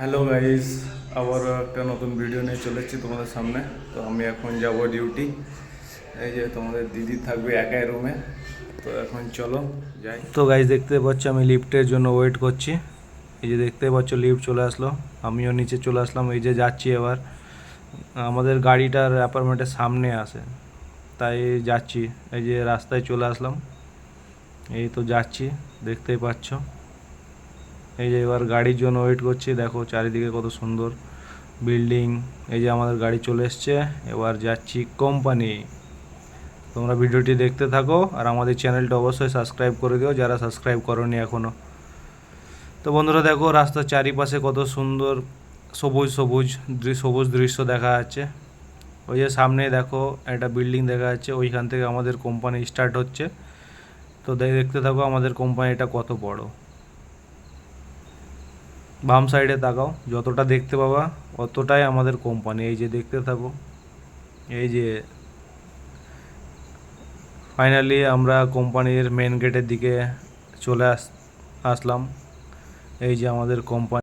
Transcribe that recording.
Hello guys আবারও একটা নতুন ভিডিও নিয়ে চলে এসেছি তোমাদের সামনে। তো আমি এখন যাব ডিউটি এই যে তোমাদের দিদি থাকবে একাই রুমে তো এখন চলো যাই। তো গাইস দেখতে পাচ্ছ আমি লিফটের জন্য ওয়েট করছি। এই যে দেখতে পাচ্ছ লিফট চলে আসলো। আমিও নিচে চলে আসলাম। এই যে যাচ্ছি এবার। আমাদের গাড়িটার অ্যাপার্টমেন্টের সামনে আসে তাই যাচ্ছি। এই যে রাস্তায় চলে আসলাম। এই তো যাচ্ছি। দেখতেই পাচ্ছ। এই যে এবার গাড়ির জন্য ওয়েট করছি, দেখো চারিদিকে কত সুন্দর বিল্ডিং এই যে আমাদের গাড়ি চলে এসছে, এবার যাচ্ছি কোম্পানি তোমরা ভিডিওটি দেখতে থাকো আর আমাদের চ্যানেলটা অবশ্যই সাবস্ক্রাইব করে দিও, যারা সাবস্ক্রাইব করনি এখনও তো বন্ধুরা দেখো, রাস্তার চারিপাশে কত সুন্দর সবুজ সবুজ সবুজ দৃশ্য দেখা যাচ্ছে। ওই যে সামনে দেখো, একটা বিল্ডিং দেখা যাচ্ছে, ওইখান থেকে আমাদের কোম্পানি স্টার্ট হচ্ছে। তো দেখতে থাকো আমাদের কোম্পানিটা কত বড়। বাম সাইডে তাকাও, যতটা দেখতে পাবা অতটাই আমাদের কোম্পানি এই যে দেখতে থাকো, এই যে ফাইনালি আমরা কোম্পানির মেন গেটের দিকে চলে আস, আসলাম। এই যে আমাদের কোম্পানি